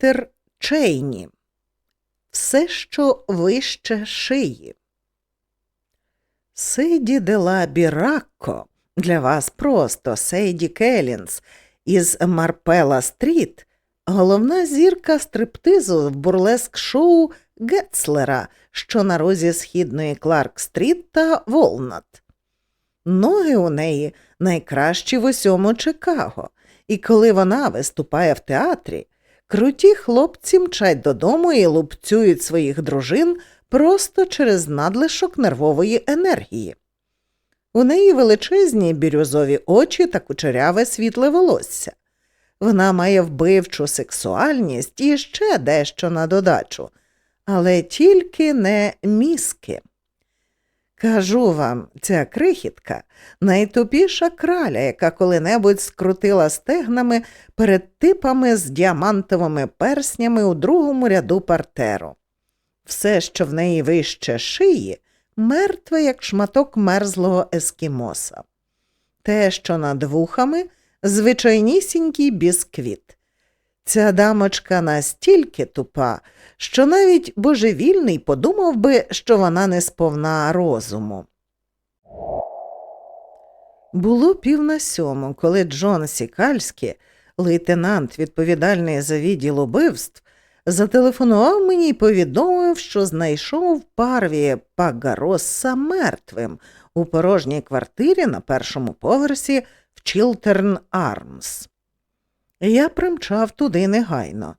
Пітер Чейні. Все, що вище шиї. Сейді Дела Біракко для вас просто Сейді Келінс із Марпела Стріт, головна зірка стриптизу в бурлеск шоу Гетцлера, що на розі східної Кларк Стріт та Волнат. Ноги у неї найкращі в усьому Чикаго, і коли вона виступає в театрі, круті хлопці мчать додому і лупцюють своїх дружин просто через надлишок нервової енергії. У неї величезні бірюзові очі та кучеряве світле волосся. Вона має вбивчу сексуальність і ще дещо на додачу, але тільки не мізки. Кажу вам, ця крихітка найтупіша краля, яка коли-небудь скрутила стегнами перед типами з діамантовими перснями у другому ряду партеру. Все, що в неї вище шиї, мертве, як шматок мерзлого ескімоса. Те, що над вухами, звичайнісінький бісквіт. Ця дамочка настільки тупа, що навіть божевільний подумав би, що вона не сповна розуму. Було пів на сьому, коли Джон Сікальський, лейтенант, відповідальний за відділ убивств, зателефонував мені і повідомив, що знайшов парві Пагароса мертвим у порожній квартирі на першому поверсі в Чілтерн Армс. Я примчав туди негайно.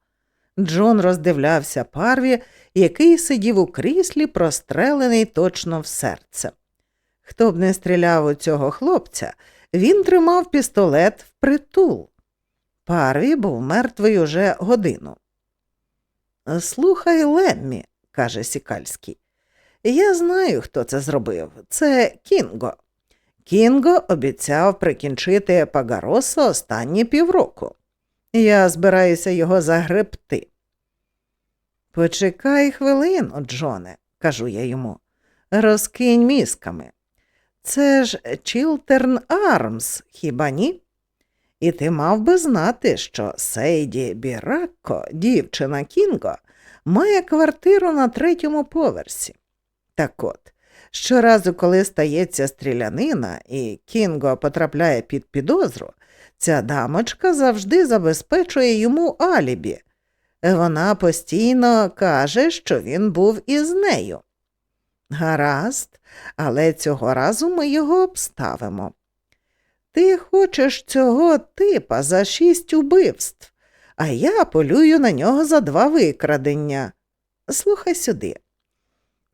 Джон роздивлявся парві, який сидів у кріслі, прострелений точно в серце. Хто б не стріляв у цього хлопця, він тримав пістолет впритул. Парві був мертвий уже годину. Слухай, Леммі, каже Сікальський, я знаю, хто це зробив. Це Кінго. Кінго обіцяв прикінчити Пагароса останні півроку. Я збираюся його загребти. Почекай хвилину, Джоне, кажу я йому, розкинь мізками. Це ж Чілтерн Армс, хіба ні? І ти мав би знати, що Сейді Біракко, дівчина Кінго, має квартиру на третьому поверсі. Так от, щоразу, коли стається стрілянина і Кінго потрапляє під підозру, ця дамочка завжди забезпечує йому алібі. Вона постійно каже, що він був із нею. Гаразд, але цього разу ми його обставимо. Ти хочеш цього типа за шість убивств, а я полюю на нього за два викрадення. Слухай сюди.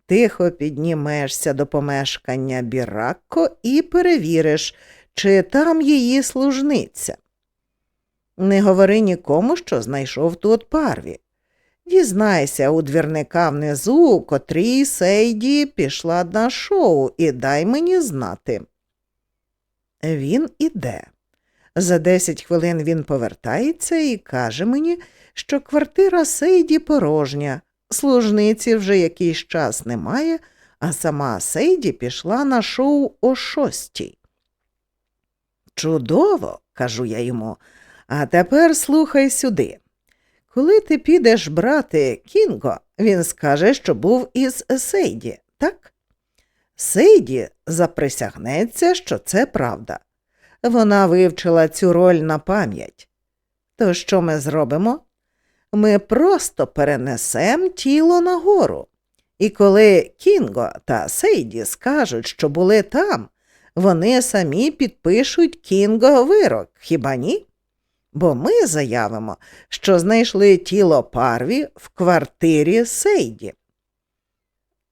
Тихо піднімешся до помешкання Біракко і перевіриш, чи там її служниця. Не говори нікому, що знайшов тут парві. Дізнайся у двірника внизу, котрій Сейді пішла на шоу, і дай мені знати. Він іде. За десять хвилин він повертається і каже мені, що квартира Сейді порожня, служниці вже якийсь час немає, а сама Сейді пішла на шоу о шостій. Чудово, кажу я йому, а тепер слухай сюди. Коли ти підеш брати Кінго, він скаже, що був із Сейді, так? Сейді заприсягнеться, що це правда. Вона вивчила цю роль на пам'ять. То що ми зробимо? Ми просто перенесемо тіло нагору. І коли Кінго та Сейді скажуть, що були там, вони самі підпишуть Кінго вирок, хіба ні? Бо ми заявимо, що знайшли тіло парві в квартирі Сейді.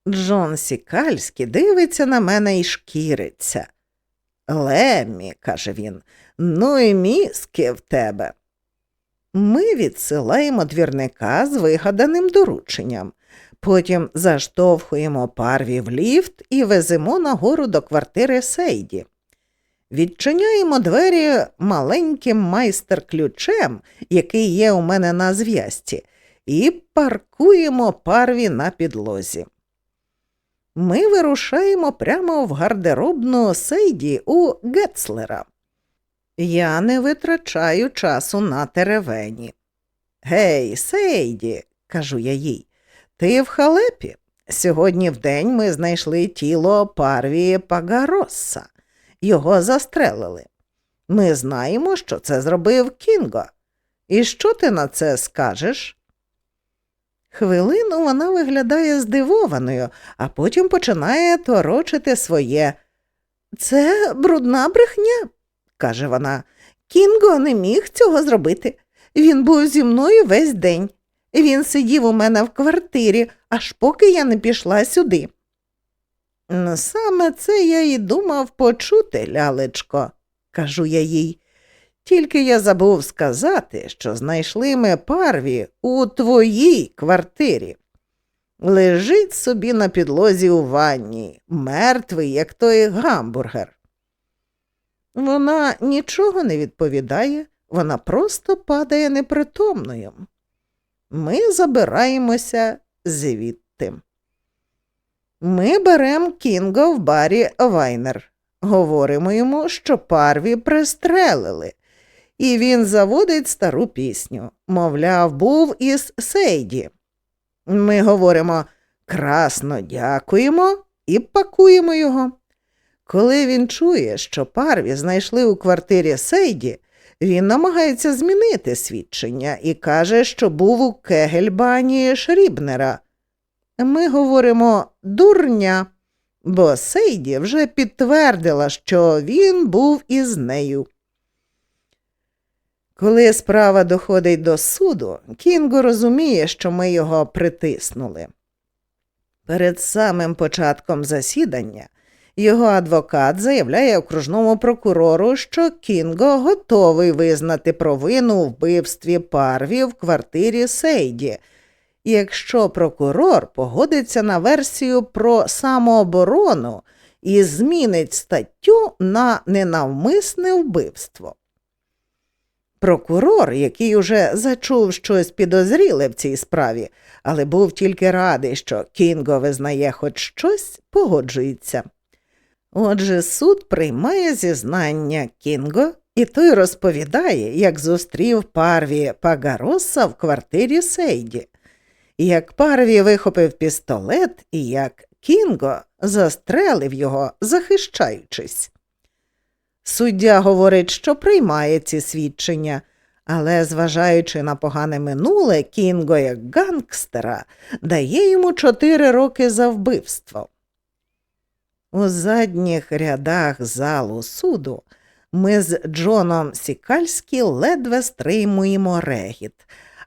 Джон Сікальський дивиться на мене і шкіриться. Леммі, каже він, ну і мізки в тебе. Ми відсилаємо двірника з вигаданим дорученням, потім заштовхуємо парві в ліфт і веземо нагору до квартири Сейді. Відчиняємо двері маленьким майстер-ключем, який є у мене на зв'язці, і паркуємо парві на підлозі. Ми вирушаємо прямо в гардеробну Сейді у Гетцлера. Я не витрачаю часу на теревені. Гей, Сейді, кажу я їй, ти в халепі. Сьогодні вдень ми знайшли тіло Парвії Пагаросса. Його застрелили. Ми знаємо, що це зробив Кінго. І що ти на це скажеш? Хвилину вона виглядає здивованою, а потім починає торочити своє. Це брудна брехня, каже вона. Кінго не міг цього зробити. Він був зі мною весь день. Він сидів у мене в квартирі, аж поки я не пішла сюди. «Ну, Саме це я і думав почути, лялечко, кажу я їй. Тільки я забув сказати, що знайшли ми парві у твоїй квартирі. Лежить собі на підлозі у ванні, мертвий, як той гамбургер. Вона нічого не відповідає, вона просто падає непритомною. Ми забираємося звідти. Ми беремо Кінго в барі Вайнер. Говоримо йому, що парві пристрелили, і він заводить стару пісню. Мовляв, був із Сейді. Ми говоримо красно дякуємо і пакуємо його. Коли він чує, що парві знайшли у квартирі Сейді, він намагається змінити свідчення і каже, що був у Кегельбані Шрібнера. Ми говоримо дурня, бо Сейді вже підтвердила, що він був із нею. Коли справа доходить до суду, Кінго розуміє, що ми його притиснули. Перед самим початком засідання його адвокат заявляє окружному прокурору, що Кінго готовий визнати провину у вбивстві парві в квартирі Сейді, якщо прокурор погодиться на версію про самооборону і змінить статтю на ненавмисне вбивство. Прокурор, який уже зачув щось підозріле в цій справі, але був тільки радий, що Кінго визнає хоч щось, погоджується. Отже, суд приймає зізнання Кінго, і той розповідає, як зустрів парві Пагароса в квартирі Сейді, як парві вихопив пістолет і як Кінго застрелив його, захищаючись. Суддя говорить, що приймає ці свідчення, але, зважаючи на погане минуле, Кінго як гангстера дає йому чотири роки за вбивство. У задніх рядах залу суду ми з Джоном Сікальські ледве стримуємо регіт,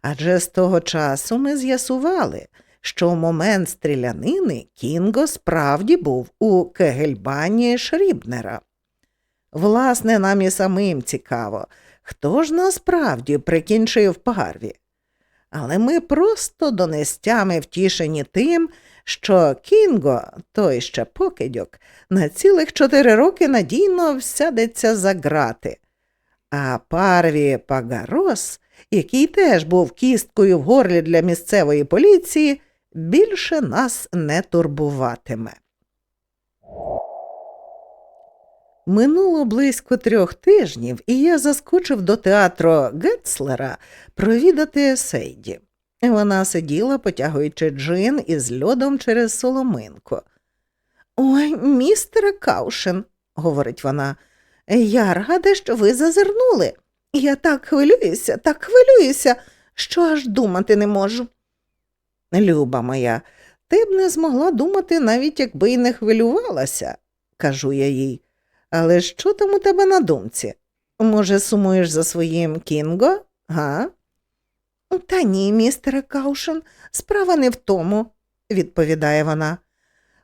адже з того часу ми з'ясували, що в момент стрілянини Кінго справді був у Кегельбані Шрібнера. Власне, нам і самим цікаво, хто ж насправді прикінчив парві. Але ми просто донестями втішені тим, що Кінго, той ще покидьок, на цілих чотири роки надійно всядеться за грати. А парві Пагарос, який теж був кісткою в горлі для місцевої поліції, більше нас не турбуватиме. Минуло близько трьох тижнів, і я заскочив до театру Гетцлера провідати Сейді. Вона сиділа, потягуючи джин із льодом через соломинку. Ой, містере Каушен, говорить вона, я рада, що ви зазирнули. Я так хвилююся, так хвилююся, що аж думати не можу. Люба моя, ти б не змогла думати, навіть якби й не хвилювалася, кажу я їй. Але що там у тебе на думці? Може, сумуєш за своїм Кінго, га? Та ні, містере Каушен, справа не в тому, відповідає вона.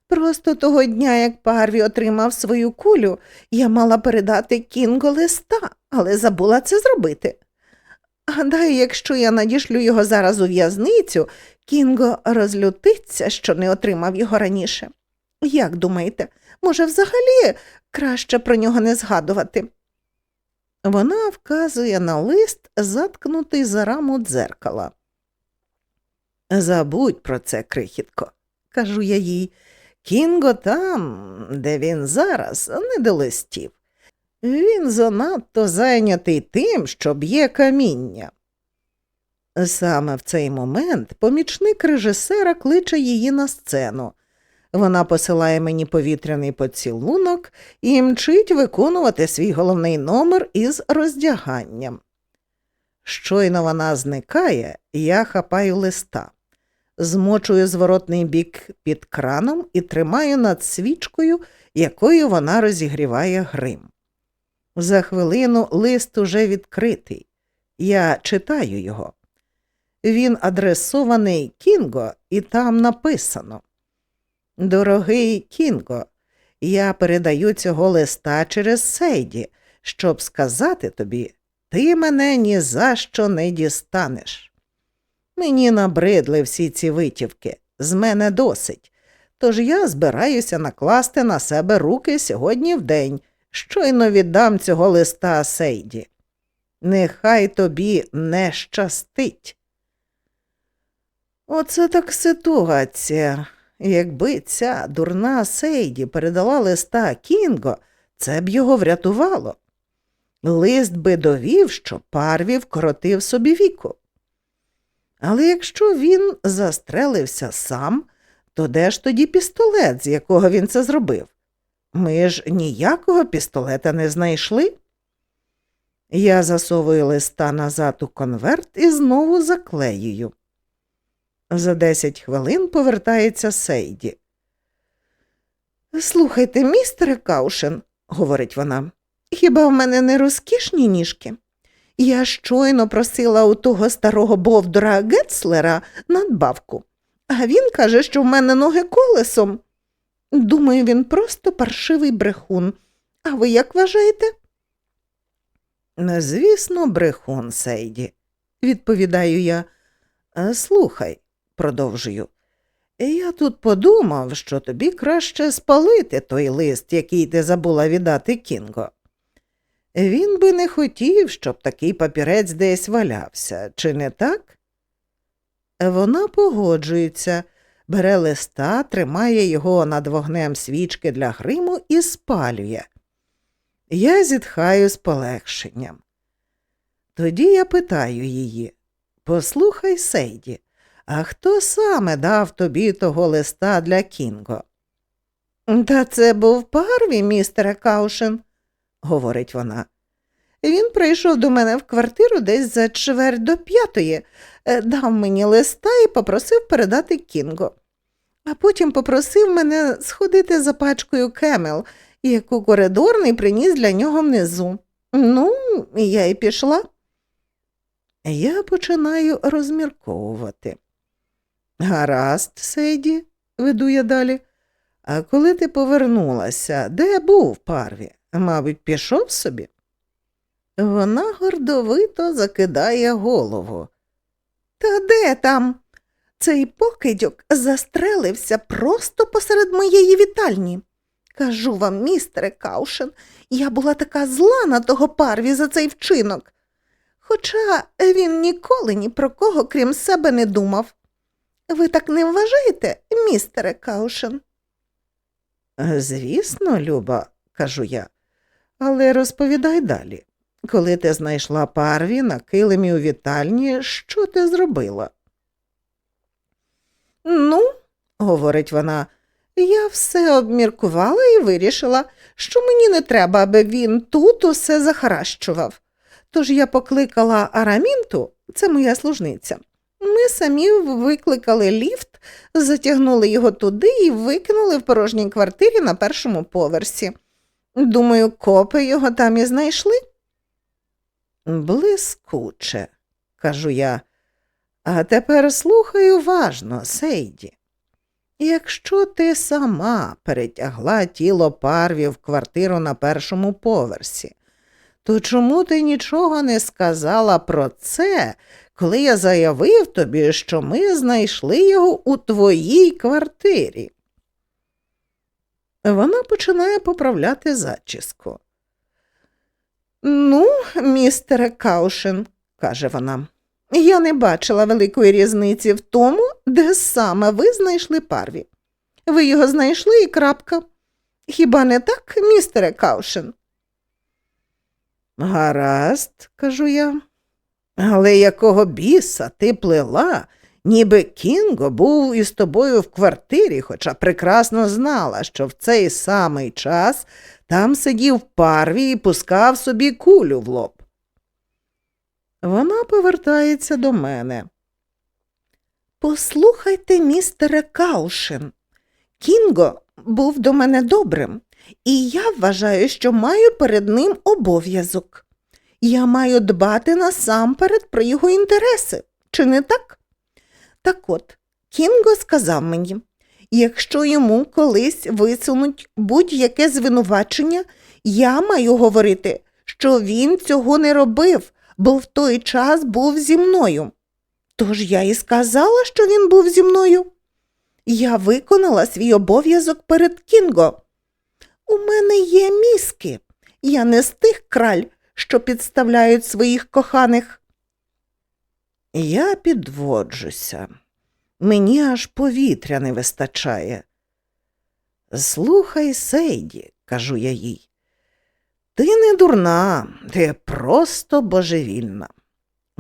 Просто того дня, як Парві отримав свою кулю, я мала передати Кінго листа, але забула це зробити. Гадаю, якщо я надішлю його зараз у в'язницю, Кінго розлютиться, що не отримав його раніше. Як думаєте, може, взагалі краще про нього не згадувати? Вона вказує на лист, заткнутий за раму дзеркала. Забудь про це, крихітко, кажу я їй. Кінго там, де він зараз, не до листів. Він занадто зайнятий тим, що б'є каміння. Саме в цей момент помічник режисера кличе її на сцену. Вона посилає мені повітряний поцілунок і мчить виконувати свій головний номер із роздяганням. Щойно вона зникає, я хапаю листа, змочую зворотний бік під краном і тримаю над свічкою, якою вона розігріває грим. За хвилину лист уже відкритий. Я читаю його. Він адресований Кінго, і там написано. Дорогий Кінго, я передаю цього листа через Сейді, щоб сказати тобі, ти мене ні за що не дістанеш. Мені набридли всі ці витівки, з мене досить. Тож я збираюся накласти на себе руки сьогодні в день, щойно віддам цього листа Сейді. Нехай тобі не щастить. Оце так ситуація. Якби ця дурна Сейді передала листа Кінго, це б його врятувало. Лист би довів, що парві вкоротив собі віку. Але якщо він застрелився сам, то де ж тоді пістолет, з якого він це зробив? Ми ж ніякого пістолета не знайшли. Я засовую листа назад у конверт і знову заклеюю. За десять хвилин повертається Сейді. Слухайте, містере Каушен, говорить вона, хіба в мене не розкішні ніжки? Я щойно просила у того старого бовдура Гетслера надбавку, а він каже, що в мене ноги колесом. Думаю, він просто паршивий брехун. А ви як вважаєте? Звісно, брехун, Сейді, відповідаю я. «Е, Слухай, продовжую. Я тут подумав, що тобі краще спалити той лист, який ти забула віддати Кінго. Він би не хотів, щоб такий папірець десь валявся, чи не так? Вона погоджується, бере листа, тримає його над вогнем свічки для гриму і спалює. Я зітхаю з полегшенням. Тоді я питаю її Послухай, Сейді, а хто саме дав тобі того листа для Кінго? Та це був парві, містере Каушен, говорить вона. Він прийшов до мене в квартиру десь за чверть до п'ятої, е, дав мені листа і попросив передати Кінго. А потім попросив мене сходити за пачкою кемел, яку коридорний приніс для нього внизу. Ну, я й пішла. Я починаю розмірковувати. Гаразд, Седі, веду я далі. А коли ти повернулася, де був парві? Мабуть, пішов собі? Вона гордовито закидає голову. Та де там? Цей покидьок застрелився просто посеред моєї вітальні. Кажу вам, містере Каушен, я була така зла на того парві за цей вчинок. Хоча він ніколи ні про кого, крім себе, не думав. Ви так не вважаєте, містере Каушен? Звісно, Люба, кажу я, але розповідай далі. Коли ти знайшла парві на килимі у вітальні, що ти зробила? Ну, говорить вона, я все обміркувала і вирішила, що мені не треба, аби він тут усе захаращував. Тож я покликала Арамінту, це моя служниця. Ми самі викликали ліфт, затягнули його туди і викинули в порожній квартирі на першому поверсі. Думаю, копи його там і знайшли. Блискуче, кажу я. А тепер слухай уважно, Сейді. Якщо ти сама перетягла тіло парві в квартиру на першому поверсі, то чому ти нічого не сказала про це, коли я заявив тобі, що ми знайшли його у твоїй квартирі? Вона починає поправляти зачіску. Ну, містере Каушен, каже вона, я не бачила великої різниці в тому, де саме ви знайшли парві. Ви його знайшли і крапка. Хіба не так, містере Каушен? Гаразд, кажу я. Але якого біса ти плела, ніби Кінго був із тобою в квартирі, хоча прекрасно знала, що в цей самий час там сидів парві і пускав собі кулю в лоб. Вона повертається до мене. Послухайте, містере Каушин. Кінго був до мене добрим, і я вважаю, що маю перед ним обов'язок. Я маю дбати насамперед про його інтереси, чи не так? Так от, Кінго сказав мені, якщо йому колись висунуть будь-яке звинувачення, я маю говорити, що він цього не робив, бо в той час був зі мною. Тож я і сказала, що він був зі мною. Я виконала свій обов'язок перед Кінго. У мене є мізки. Я не з тих краль, що підставляють своїх коханих. Я підводжуся. Мені аж повітря не вистачає. Слухай, Сейді, кажу я їй. Ти не дурна, ти просто божевільна.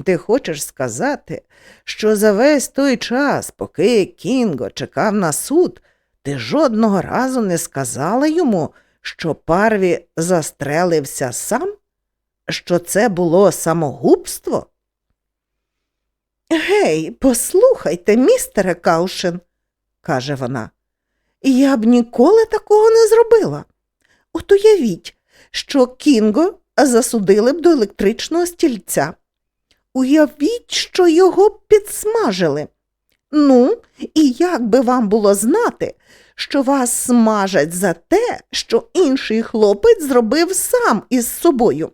Ти хочеш сказати, що за весь той час, поки Кінго чекав на суд, ти жодного разу не сказала йому, що парві застрелився сам? Що це було самогубство? Гей, послухайте, містере Каушин, каже вона, я б ніколи такого не зробила. От уявіть, що Кінго засудили б до електричного стільця. Уявіть, що його підсмажили. Ну, і як би вам було знати, що вас смажать за те, що інший хлопець зробив сам із собою?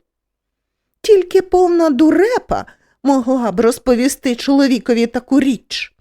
Тільки повна дурепа могла б розповісти чоловікові таку річ.